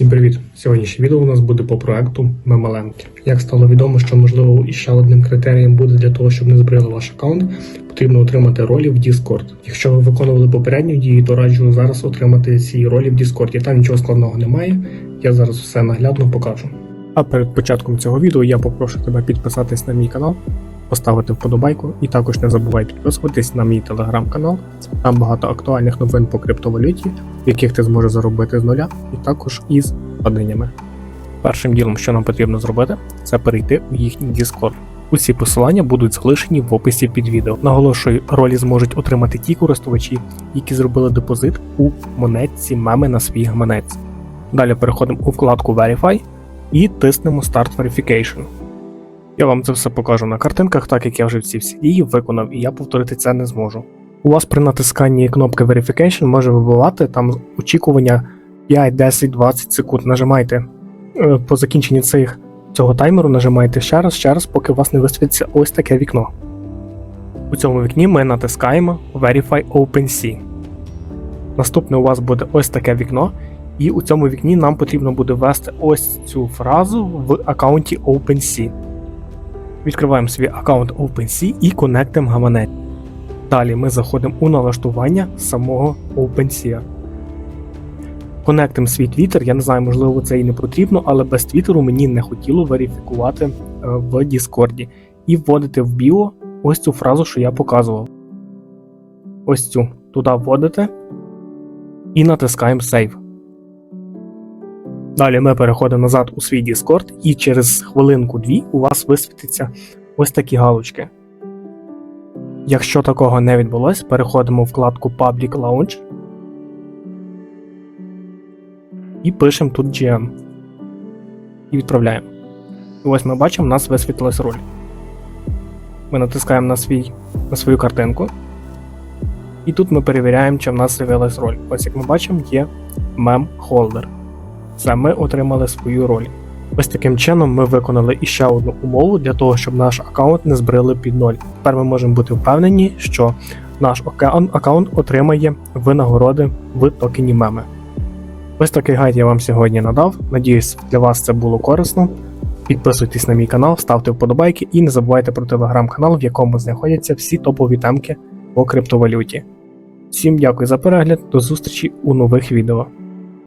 Всім привіт! Сьогоднішнє відео у нас буде по проекту Мемаленки. Як стало відомо, що можливо іще одним критерієм буде для того, щоб не збрили ваш аккаунт, потрібно отримати ролі в Discord. Якщо ви виконували попередні дії, то раджу зараз отримати ці ролі в Discord. Там нічого складного немає. Я зараз все наглядно покажу. А перед початком цього відео я попрошу тебе підписатись на мій канал, поставити вподобайку і також не забувай підписуватись на мій телеграм-канал. Там багато актуальних новин по криптовалюті, в яких ти зможеш заробити з нуля, і також із падіннями. Першим ділом, що нам потрібно зробити, це перейти у їхній Discord. Усі посилання будуть залишені в описі під відео. Наголошую, ролі зможуть отримати ті користувачі, які зробили депозит у монетці меми на свій гаманець. Далі переходимо у вкладку Verify і тиснемо Start Verification. Я вам це все покажу на картинках, так як я вже всі всі дії виконав, і я повторити це не зможу. У вас при натисканні кнопки Verification може вибивати там очікування 5, 10, 20 секунд. Нажимайте е, по закінченні цих, цього таймеру, нажимайте ще раз, ще раз, поки у вас не висвітиться ось таке вікно. У цьому вікні ми натискаємо Verify OpenSea. Наступне у вас буде ось таке вікно, і у цьому вікні нам потрібно буде ввести ось цю фразу в аккаунті OpenSea. Відкриваємо свій аккаунт OpenSea і конектимо гаманець. Далі ми заходимо у налаштування самого OpenSea. Конектимо свій Twitter, я не знаю, можливо, це і не потрібно, але без Твіттеру мені не хотіло верифікувати е, в Discord і вводити в біо ось цю фразу, що я показував. Ось цю туди вводите і натискаємо Save. Далі ми переходимо назад у свій Discord, і через хвилинку-дві у вас висвітиться ось такі галочки. Якщо такого не відбулось, переходимо в вкладку Public Launch і пишемо тут GM. І відправляємо. І ось ми бачимо, у нас висвітилась роль. Ми натискаємо на, свій, на свою картинку. І тут ми перевіряємо, чи в нас з'явилась роль. Ось як ми бачимо, є Mem Це ми отримали свою роль. Ось таким чином ми виконали іще одну умову для того, щоб наш аккаунт не збрили під ноль. Тепер ми можемо бути впевнені, що наш аккаунт отримає винагороди в токені меми. Ось такий гайд я вам сьогодні надав. Надіюсь, для вас це було корисно. Підписуйтесь на мій канал, ставте вподобайки і не забувайте про телеграм-канал, в якому знаходяться всі топові темки по криптовалюті. Всім дякую за перегляд, до зустрічі у нових відео.